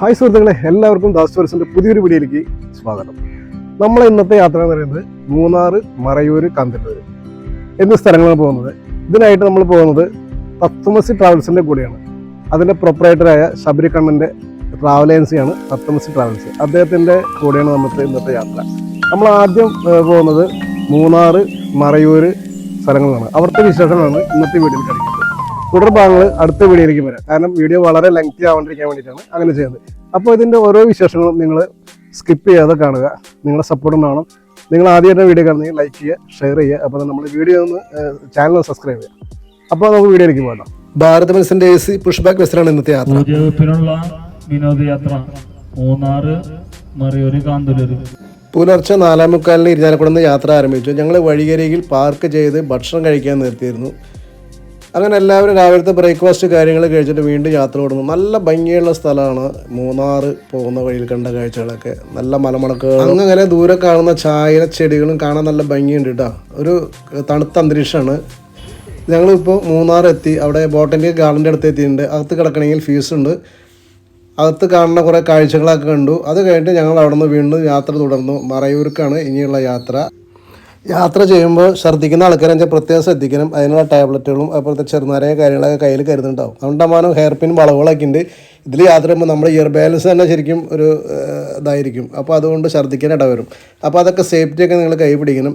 Hi സുഹൃത്തുക്കളെ എല്ലാവർക്കും ദാസ് ടൂറിസിന്റെ പുതിയൊരു വീഡിയോയിലേക്ക് സ്വാഗതം. നമ്മൾ ഇന്നത്തെ യാത്ര എന്ന് പറയുന്നത് മൂന്നാർ മറയൂര് കാന്തല്ലൂര് എന്നീ സ്ഥലങ്ങളാണ് പോകുന്നത്. ഇതിനായിട്ട് നമ്മൾ പോകുന്നത് തത്വമസി ട്രാവൽസിന്റെ കൂടെയാണ്. അതിന്റെ പ്രൊപ്പറേറ്ററായ ശബരി കണ്ണന്റെ ട്രാവൽ ഏജൻസിയാണ് തത്വമസി ട്രാവൽസ് അദ്ദേഹത്തിന്റെ കൂടെയാണ് നമുക്ക് ഇന്നത്തെ യാത്ര. നമ്മൾ ആദ്യം പോകുന്നത് മൂന്നാർ മറയൂർ സ്ഥലങ്ങളാണ്. അവിടുത്തെ വിശേഷങ്ങളാണ് ഇന്നത്തെ വീഡിയോയിൽ കാണിക്കുന്നത്. തുടർ ഭാഗങ്ങൾ അടുത്ത വീഡിയോയിലേക്ക് വരാം. കാരണം വീഡിയോ വളരെ ലെങ്തി ആവാണ്ടിരിക്കാൻ വേണ്ടിയിട്ടാണ് അങ്ങനെ ചെയ്യുന്നത് അപ്പോൾ ഇതിന്റെ ഓരോ വിശേഷങ്ങളും നിങ്ങൾ സ്കിപ്പ് ചെയ്യാതെ കാണുക. നിങ്ങളുടെ സപ്പോർട്ടും വേണം നിങ്ങൾ ആദ്യമായിട്ട് വീഡിയോ കാണുന്നെങ്കിൽ ലൈക്ക് ചെയ്യുക ഷെയർ ചെയ്യുക. അപ്പോൾ നമ്മൾ വീഡിയോ ഒന്ന് ചാനൽ സബ്സ്ക്രൈബ് ചെയ്യുക. അപ്പോൾ നമുക്ക് വീഡിയോയിലേക്ക് പോകാം ഭാരത് മനസ്സിന്റെ എ സി പുഷ് ബാക്ക് ബസ്സിലാണ് ഇന്നത്തെ യാത്ര. വിനോദയാത്ര മൂന്നാറ് പുലർച്ചെ നാലാം മുക്കാലിന് ഇരിഞ്ഞാലക്കുടന്ന് യാത്ര ആരംഭിച്ചു. ഞങ്ങൾ വഴിയരികിൽ പാർക്ക് ചെയ്ത് ഭക്ഷണം കഴിക്കാൻ നിർത്തിയിരുന്നു. അങ്ങനെ എല്ലാവരും രാവിലത്തെ ബ്രേക്ക്ഫാസ്റ്റ് കാര്യങ്ങൾ കഴിച്ചിട്ട് വീണ്ടും യാത്ര തുടങ്ങും നല്ല ഭംഗിയുള്ള സ്ഥലമാണ്. മൂന്നാർ പോകുന്ന വഴിയിൽ കണ്ട കാഴ്ചകളൊക്കെ. നല്ല അങ്ങ് അങ്ങനെ ദൂരെ കാണുന്ന ചായ ചെടികളും കാണാൻ നല്ല ഭംഗിയുണ്ട് കേട്ടോ ഒരു തണുത്ത അന്തരീക്ഷമാണ്. ഞങ്ങളിപ്പോൾ മൂന്നാർ എത്തി അവിടെ ബോട്ടനിക്കൽ ഗാർഡന്റെ അടുത്ത് എത്തിയിട്ടുണ്ട് അകത്ത് കിടക്കണമെങ്കിൽ ഫീസ് ഉണ്ട്. അകത്ത് കാണുന്ന കുറേ കാഴ്ചകളൊക്കെ കണ്ടു. അത് കഴിഞ്ഞിട്ട് ഞങ്ങൾ അവിടെ നിന്ന് വീണ്ടും യാത്ര തുടർന്നു. മറയൂർക്കാണ് ഇനിയുള്ള യാത്ര. യാത്ര ചെയ്യുമ്പോൾ ഛർദ്ദിക്കുന്ന ആൾക്കാരെ വെച്ചാൽ പ്രത്യേകം ശ്രദ്ധിക്കണം. അതിനുള്ള ടാബ്ലറ്റുകളും അതുപോലത്തെ ചെറുനാരായ കാര്യങ്ങളൊക്കെ കയ്യിൽ കരുതുന്നുണ്ടാവും. അതുകൊണ്ടാമാനം ഹെയർ പിൻ വളവുകളൊക്കെ ഉണ്ട്. ഇതിൽ യാത്ര ചെയ്യുമ്പോൾ നമ്മുടെ ഇയർ ബാലൻസ് തന്നെ ശരിക്കും ഒരു ഇതായിരിക്കും. അപ്പോൾ അതുകൊണ്ട് ഛർദ്ദിക്കാൻ ഇടവരും. അപ്പോൾ അതൊക്കെ സേഫ്റ്റിയൊക്കെ നിങ്ങൾ കൈ പിടിക്കണം.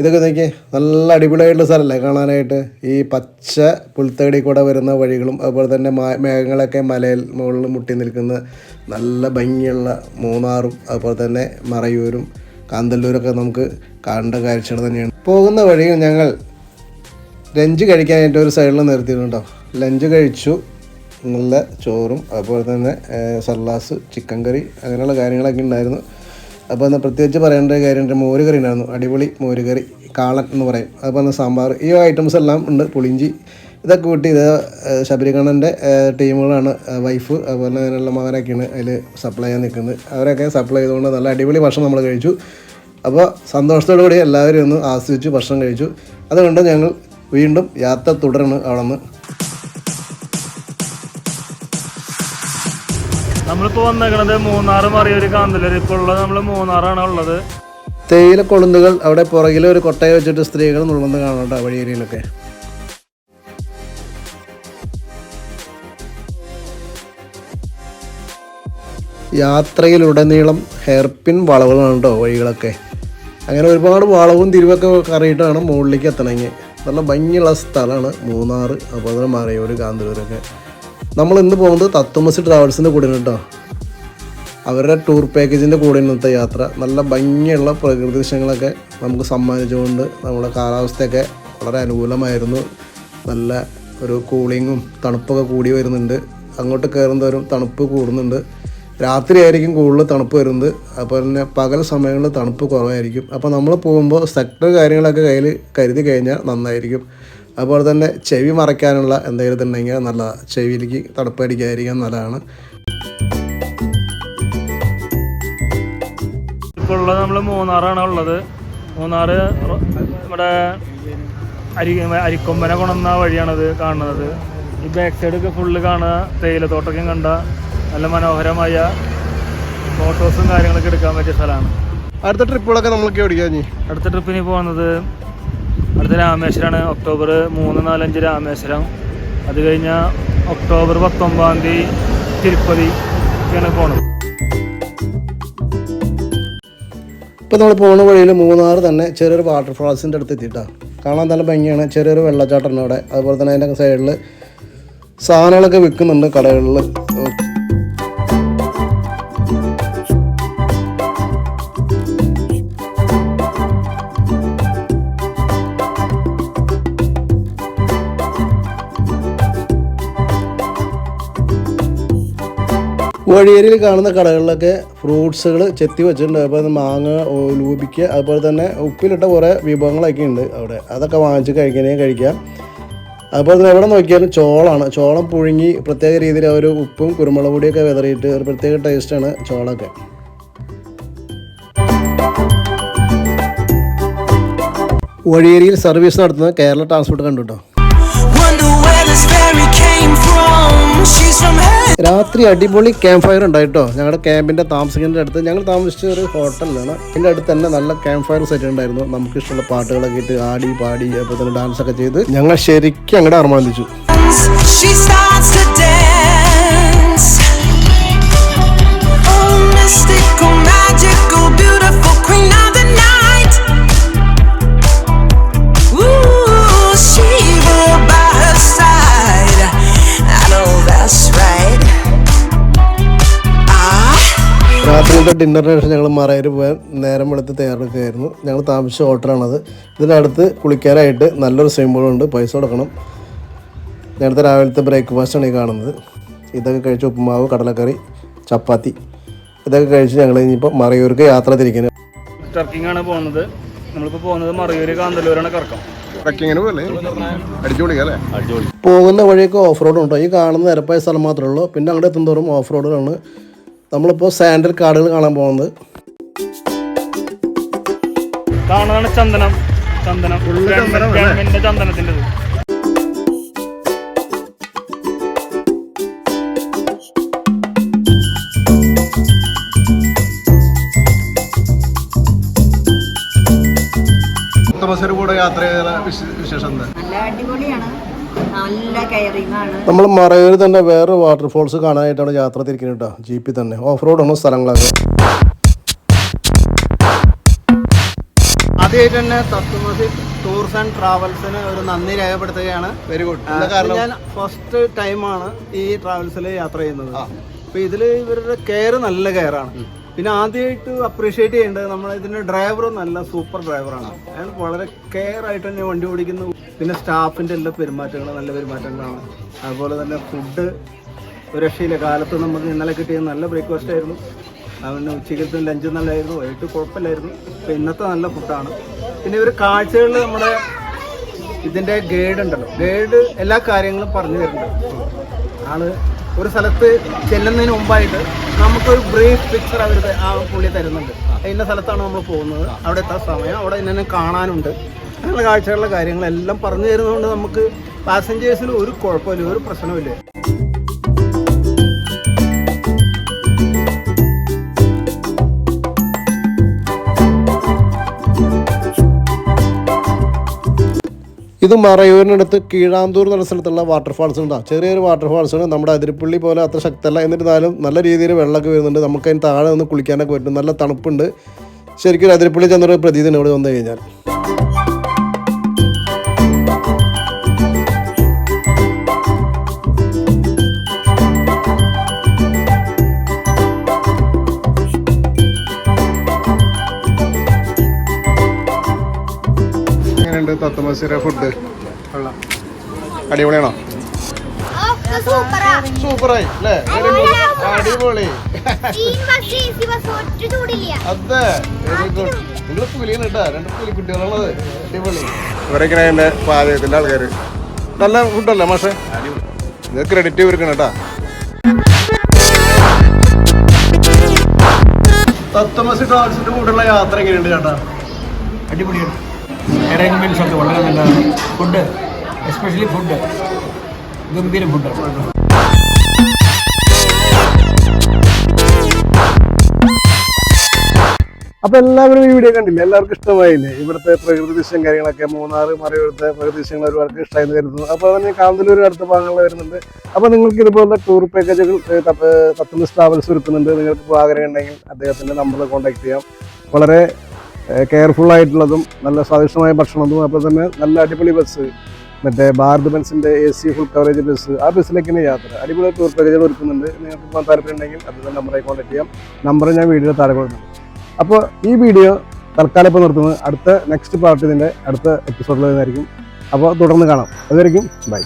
ഇതൊക്കെ നോക്കി നല്ല അടിപൊളിയായിട്ടുള്ള സ്ഥലമല്ലേ കാണാനായിട്ട്? ഈ പച്ച പുൽത്തകടി കൂടെ വരുന്ന വഴികളും അതുപോലെ തന്നെ മേഘങ്ങളൊക്കെ മലയിൽ മുകളിൽ മുട്ടി നിൽക്കുന്ന നല്ല ഭംഗിയുള്ള മൂന്നാറും അതുപോലെ തന്നെ മറയൂരും കാന്തല്ലൂരൊക്കെ നമുക്ക് കാണേണ്ട കാഴ്ചകൾ തന്നെയാണ്. പോകുന്ന വഴിയിൽ ഞങ്ങൾ ലഞ്ച് കഴിക്കാനായിട്ട് ഒരു സൈഡിൽ നിർത്തിയിട്ടുണ്ടോ ലഞ്ച് കഴിച്ചു നല്ല ചോറും അതുപോലെ തന്നെ സർലാസ് ചിക്കൻ കറി അങ്ങനെയുള്ള കാര്യങ്ങളൊക്കെ ഉണ്ടായിരുന്നു. അപ്പോൾ എന്നാൽ പ്രത്യേകിച്ച് പറയേണ്ട കാര്യം മോര് കറി ഉണ്ടായിരുന്നു. അടിപൊളി മോര് കറി കാളൻ എന്ന് പറയും. അതുപോലെ സാമ്പാർ ഈ ഐറ്റംസ് എല്ലാം ഉണ്ട് പുളിഞ്ചി ഇതൊക്കെ കൂട്ടി ഇത് ശബരികണ്ണന്റെ ടീമുകളാണ് വൈഫ് അതുപോലെ അതിനുള്ള മകനൊക്കെയാണ് അതിൽ സപ്ലൈ ചെയ്യാൻ നിൽക്കുന്നത്. അവരൊക്കെ സപ്ലൈ ചെയ്തുകൊണ്ട് നല്ല അടിപൊളി ഭക്ഷണം നമ്മൾ കഴിച്ചു. അപ്പോൾ സന്തോഷത്തോടു കൂടി എല്ലാവരും ഒന്ന് ആസ്വദിച്ചു ഭക്ഷണം കഴിച്ചു. അതുകൊണ്ട് ഞങ്ങൾ വീണ്ടും യാത്ര തുടർന്ന് അവിടെ നിന്ന് നമ്മളിപ്പോൾ വന്നേക്കണത് മൂന്നാറ് ഒരു കാന്തല്ലൂര്. ഇപ്പോൾ ഉള്ളത് നമ്മൾ മൂന്നാറാണ് ഉള്ളത്. തേയില കൊളുന്തുകൾ അവിടെ പുറകിൽ ഒരു കൊട്ടയെ വെച്ചിട്ട് സ്ത്രീകൾ നുള്ളുന്നത് കാണാം കേട്ടോ വഴിയേരിയിലൊക്കെ യാത്രയിലുടനീളം ഹെയർപിൻ വളവുകളാണ് കേട്ടോ വഴികളൊക്കെ? അങ്ങനെ ഒരുപാട് വളവും തിരിവൊക്കെ കറിയിട്ടാണ് മുകളിലേക്ക് എത്തണമെങ്കിൽ നല്ല ഭംഗിയുള്ള സ്ഥലമാണ് മൂന്നാർ അതുപോലെ തന്നെ മറയൂർ കാന്തൂരൊക്കെ നമ്മൾ ഇന്ന് പോകുന്നത് തത്വമസി ട്രാവൽസിന്റെ കൂടെ കേട്ടോ. അവരുടെ ടൂർ പാക്കേജിന്റെ കൂടെ ഇന്നത്തെ യാത്ര. നല്ല ഭംഗിയുള്ള പ്രകൃതി ദൃശ്യങ്ങളൊക്കെ നമുക്ക് സമ്മാനിച്ചുകൊണ്ട് നമ്മുടെ കാലാവസ്ഥയൊക്കെ വളരെ അനുകൂലമായിരുന്നു. നല്ല ഒരു കൂളിങ്ങും തണുപ്പൊക്കെ കൂടി വരുന്നുണ്ട്. അങ്ങോട്ട് കയറുന്നവരും തണുപ്പ് കൂടുന്നുണ്ട്. രാത്രി ആയിരിക്കും കൂടുതൽ തണുപ്പ് വരുന്നത്. അപ്പോൾ തന്നെ പകൽ സമയങ്ങളിൽ തണുപ്പ് കുറവായിരിക്കും. അപ്പോൾ നമ്മൾ പോകുമ്പോൾ സെക്ടർ കാര്യങ്ങളൊക്കെ കയ്യിൽ കരുതി കഴിഞ്ഞാൽ നന്നായിരിക്കും. അതുപോലെ തന്നെ ചെവി മറയ്ക്കാനുള്ള എന്തെങ്കിലും ഉണ്ടെങ്കിൽ നല്ലതാണ് ചെവിയിലേക്ക് തണുപ്പടിക്കാതിരിക്കാൻ നല്ലതാണ്. ഇപ്പോൾ ഉള്ളത് നമ്മൾ മൂന്നാറാണ് ഉള്ളത്. മൂന്നാറ് നമ്മുടെ അരി അരിക്കൊമ്പനെ കൊണ്ടുവന്ന വഴിയാണത് കാണുന്നത്. ഈ ബാക്ക് സൈഡൊക്കെ ഫുള്ള് കാണുക തേയിലത്തോട്ടൊക്കെ കണ്ട നല്ല മനോഹരമായ ഫോട്ടോസും കാര്യങ്ങളൊക്കെ എടുക്കാൻ പറ്റിയ സ്ഥലമാണ്. അടുത്ത ട്രിപ്പുകളൊക്കെ നമ്മൾക്ക് ഓടിക്കാൻ അടുത്ത ട്രിപ്പിന് പോകുന്നത് അടുത്ത രാമേശ്വരമാണ് ഒക്ടോബർ മൂന്ന് നാലഞ്ച് രാമേശ്വരം. അത് കഴിഞ്ഞാൽ ഒക്ടോബർ പത്തൊമ്പതാം തീയതി തിരുപ്പതി ഒക്കെയാണ് പോണത്. ഇപ്പോൾ നമ്മൾ പോകുന്ന വഴിയിൽ മൂന്നാർ തന്നെ ചെറിയൊരു വാട്ടർഫാൾസിന്റെ അടുത്ത് എത്തിയിട്ടാണ് കാണാൻ നല്ല ഭംഗിയാണ്. ചെറിയൊരു വെള്ളച്ചാട്ടം അവിടെ. അതുപോലെ തന്നെ അതിന്റെ സൈഡിൽ സാധനങ്ങളൊക്കെ വിൽക്കുന്നുണ്ട് കടകളിൽ വഴിയേരിയിൽ കാണുന്ന കടകളിലൊക്കെ ഫ്രൂട്ട്സുകൾ ചെത്തി വെച്ചിട്ടുണ്ട്. അപ്പോൾ മാങ്ങ ലൂപിക്ക് അതുപോലെ തന്നെ ഉപ്പിലിട്ട കുറേ വിഭവങ്ങളൊക്കെ ഉണ്ട് അവിടെ. അതൊക്കെ വാങ്ങിച്ച് കഴിക്കണേ കഴിക്കാം. അതുപോലെ തന്നെ എവിടെ നോക്കിയാലും ചോളാണ്. ചോളം പുഴുങ്ങി പ്രത്യേക രീതിയിൽ ഒരു ഉപ്പും കുരുമുളക് പൊടിയൊക്കെ വിതറിയിട്ട് ഒരു പ്രത്യേക ടേസ്റ്റാണ് ചോളമൊക്കെ വഴിയേരിയിൽ സർവീസ് നടത്തുന്ന കേരള ട്രാൻസ്പോർട്ട് കണ്ടു കേട്ടോ രാത്രി അടിപൊളി ക്യാമ്പ് ഫയർ ഉണ്ടായിട്ടോ. ഞങ്ങളുടെ ക്യാമ്പിന്റെ താമസിക്കുന്ന അടുത്ത്. ഞങ്ങൾ താമസിച്ച ഒരു ഹോട്ടലിലാണ്. ഇതിന്റെ അടുത്ത് തന്നെ നല്ല ക്യാമ്പ് ഫയർ സെറ്റ് ഉണ്ടായിരുന്നു. നമുക്ക് ഇഷ്ടമുള്ള പാട്ടുകളൊക്കെ ഇട്ട് ആടി പാടി അപ്പോൾ തന്നെ ഡാൻസ് ഒക്കെ ചെയ്ത് ഞങ്ങൾ ശരിക്കും അങ്ങോട്ട് അർമാദിച്ചു രാത്രിയിലത്തെ ഡിന്നറിന് ശേഷം ഞങ്ങൾ മറയൂർ പോകാൻ നേരം വെളുത്ത് തയ്യാറെടുക്കുകയായിരുന്നു. ഞങ്ങൾ താമസിച്ച ഹോട്ടലാണത്. ഇതിനടുത്ത് കുളിക്കാനായിട്ട് നല്ലൊരു സ്വിമ്മിംഗ് ഉണ്ട്. പൈസ കൊടുക്കണം. നേരത്തെ രാവിലത്തെ ബ്രേക്ക്ഫാസ്റ്റാണ് ഈ കാണുന്നത്. ഇതൊക്കെ കഴിച്ച് ഉപ്പുമാവ് കടലക്കറി ചപ്പാത്തി. ഇതൊക്കെ കഴിച്ച് ഞങ്ങൾ ഇനിയിപ്പോൾ മറയൂർക്ക് യാത്ര തിരിക്കുന്നത് ട്രക്കിംഗ് ആണ് പോകുന്നത്. നമ്മളിപ്പോൾ പോകുന്നത് മറയൂർ കാന്തല്ലൂരാണ് കറക്കം. പോകുന്ന വഴിയൊക്കെ ഓഫ് റോഡ് ഉണ്ടോ. ഈ കാണുന്ന നിരപ്പായ സ്ഥലം മാത്രമേ ഉള്ളൂ. പിന്നെ അങ്ങോട്ട് എത്തുന്നതോറും ഓഫ് റോഡുകളാണ് നമ്മളിപ്പോൾ സാൻഡൽ കാടുകൾ കാണാൻ പോകുന്നത്. കാണുന്നതാണ് ചന്ദനം. ചന്ദനം. ഗവൺമെന്റിന്റെ ചന്ദനത്തിന്റെ കൂടെ യാത്ര ചെയ്ത വിശേഷം എന്താ? നല്ല അടിപൊളിയാണ്. നല്ല കെയറിങ്ങാണ്. നമ്മൾ മറയൂർ തന്നെ വേറെ വാട്ടർഫോൾസ് കാണാനായിട്ടാണ് യാത്ര തിരിക്കുന്നത് കേട്ടോ ജീപ്പിൽ തന്നെ. ഓഫ് റോഡ് ആണ് സ്ഥലങ്ങളൊക്കെ. ആദ്യമായിട്ട് തന്നെ തത്വമസി ടൂർസ് ആൻഡ് ട്രാവൽസിന് ഒരു നന്ദി രേഖപ്പെടുത്തുകയാണ്. വെരി ഗുഡ് കാരണം? ഞാൻ ഫസ്റ്റ് ടൈമാണ് ഈ ട്രാവൽസിൽ യാത്ര ചെയ്യുന്നത്. അപ്പൊ ഇതിൽ ഇവരുടെ കെയർ നല്ല കെയറാണ്. ആണ് പിന്നെ ആദ്യമായിട്ട് അപ്രീഷിയേറ്റ് ചെയ്യേണ്ടത് നമ്മൾ ഇതിന്റെ ഡ്രൈവർ നല്ല സൂപ്പർ ഡ്രൈവറാണ് അയാൾ വളരെ കെയർ ആയിട്ട് തന്നെ വണ്ടി ഓടിക്കുന്നു. പിന്നെ സ്റ്റാഫിന്റെ എല്ലാ പെരുമാറ്റങ്ങളും നല്ല പെരുമാറ്റങ്ങളാണ്. അതുപോലെ തന്നെ ഫുഡ് ഒരു കാലത്ത് നമുക്ക് ഇന്നലെ കിട്ടിയ നല്ല ബ്രേക്ക്ഫാസ്റ്റ് ആയിരുന്നു. അവന് ഉച്ചക്കലത്തെ ലഞ്ച് നല്ലതായിരുന്നു വൈകിട്ട് കുഴപ്പമില്ലായിരുന്നു. ഇപ്പം ഇന്നത്തെ നല്ല ഫുഡാണ് പിന്നെ ഇവർ കാഴ്ചകളിൽ നമ്മുടെ ഇതിന്റെ ഗൈഡ് ഉണ്ടല്ലോ. ഗൈഡ് എല്ലാ കാര്യങ്ങളും പറഞ്ഞു തരുന്നുണ്ട്. ആൾ ഒരു സ്ഥലത്ത് ചെല്ലുന്നതിന് മുമ്പായിട്ട് നമുക്കൊരു ബ്രീഫ് പിക്ചർ അവർ ആ പുള്ളി തരുന്നുണ്ട്. ഇന്ന സ്ഥലത്താണ് നമ്മൾ പോകുന്നത്. അവിടെ എത്താൻ സമയം. അവിടെ ഇന്നെ കാണാനുണ്ട്. അങ്ങനെയുള്ള കാഴ്ചകളുടെ കാര്യങ്ങളെല്ലാം പറഞ്ഞു തരുന്നതുകൊണ്ട് നമുക്ക് പാസഞ്ചേഴ്സിന് ഒരു കുഴപ്പമില്ല ഒരു പ്രശ്നമില്ല ഇത് മറയൂരിനടുത്ത് കീഴാന്തൂർ എന്ന സ്ഥലത്തുള്ള വാട്ടർഫാൾസ് ഉണ്ടാ? ചെറിയൊരു വാട്ടർഫാൾസ് ആണ്. നമ്മുടെ അതിരിപ്പള്ളി പോലെ അത്ര ശക്തമല്ല. എന്നിരുന്നാലും നല്ല രീതിയിൽ വെള്ളമൊക്കെ വരുന്നുണ്ട്. നമുക്ക് അതിന് താഴെ നിന്ന് കുളിക്കാനൊക്കെ പറ്റും. നല്ല തണുപ്പുണ്ട്. ശരിക്കും അതിരിപ്പള്ളി ചെന്നൊരു പ്രതീതിയാണ് ഇവിടെ വന്നു കഴിഞ്ഞാൽ. എങ്ങനെയുണ്ട് തത്തമസിയുടെ ഫുഡ് അടിപൊളിയാണോ? സൂപ്പറാ. സൂപ്പറായി അല്ലേ? അടിപൊളി അതെ വെരി ഗുഡ് നിങ്ങൾ പുലിയാണ് കേട്ടോ. രണ്ട് പുലി കുട്ടികളുള്ളത് അടിപൊളി. ഇവരൊക്കെയാണ് എന്റെ പാചകത്തിന്റെ ആൾക്കാർ നല്ല ഫുഡല്ലേ മാഷെ? ഇത് ക്രെഡിറ്റ് ഇവർക്കാണ് കേട്ടാ. തത്തമസി ട്രാവൽസിന്റെ കൂടെയുള്ള യാത്ര എങ്ങനെയുണ്ട് ചേട്ടാ? അടിപൊളിയാണ്. അറേഞ്ച്മെന്റ്സ് ഒക്കെ വളരെ നല്ലതാണ്. ഫുഡ് എസ്പെഷ്യലി ഫുഡ് ഗംഭീര ഫുഡാണ് അപ്പൊ എല്ലാവരും ഈ വീഡിയോ കണ്ടില്ലേ? എല്ലാവർക്കും ഇഷ്ടമായില്ലേ? ഇവിടുത്തെ പ്രകൃതി ദൃശ്യം കാര്യങ്ങളൊക്കെ മൂന്നാർ മറയൂരത്തെ പ്രകൃതി ദൃശ്യങ്ങൾ ഒരുപാട് ഇഷ്ടമായെന്ന് കരുതുന്നു. അപ്പോൾ തന്നെ കാന്തലൂർ അടുത്ത ഭാഗങ്ങളിൽ വരുന്നുണ്ട്. അപ്പോൾ നിങ്ങൾക്ക് ഇതുപോലുള്ള ടൂർ പാക്കേജുകൾ തത്തുന്ന ട്രാവൽസ് ഒരുക്കുന്നുണ്ട്. നിങ്ങൾക്ക് ഇപ്പോൾ ആഗ്രഹം ഉണ്ടെങ്കിൽ അദ്ദേഹത്തിന്റെ നമ്പറിൽ കോൺടാക്ട് ചെയ്യാം. വളരെ കെയർഫുൾ ആയിട്ടുള്ളതും നല്ല സ്വാദിഷ്ടമായ ഭക്ഷണവും അപ്പോൾ തന്നെ നല്ല അടിപൊളി ബസ് മറ്റേ Bharat ബെൻസിന്റെ A C full coverage bus ആ ബസ്സിലേക്കാണ് യാത്ര. അടിപൊളി ടൂർ പാക്കേജുകൾ ഒരുക്കുന്നുണ്ട്. നിങ്ങൾക്ക് പോകാൻ താല്പര്യം ഉണ്ടെങ്കിൽ തന്നെ നമ്പറായി കോൺടാക്ട് ചെയ്യാം. നമ്പർ ഞാൻ വീഡിയോ താഴെ കൊടുക്കുന്നുണ്ട് അപ്പോൾ ഈ വീഡിയോ തൽക്കാലം ഇപ്പോൾ നിർത്തുന്നത് അടുത്ത നെക്സ്റ്റ് പാർട്ട് അടുത്ത എപ്പിസോഡിൽ അപ്പോൾ തുടർന്ന് കാണാം. അതുവരെയും ബൈ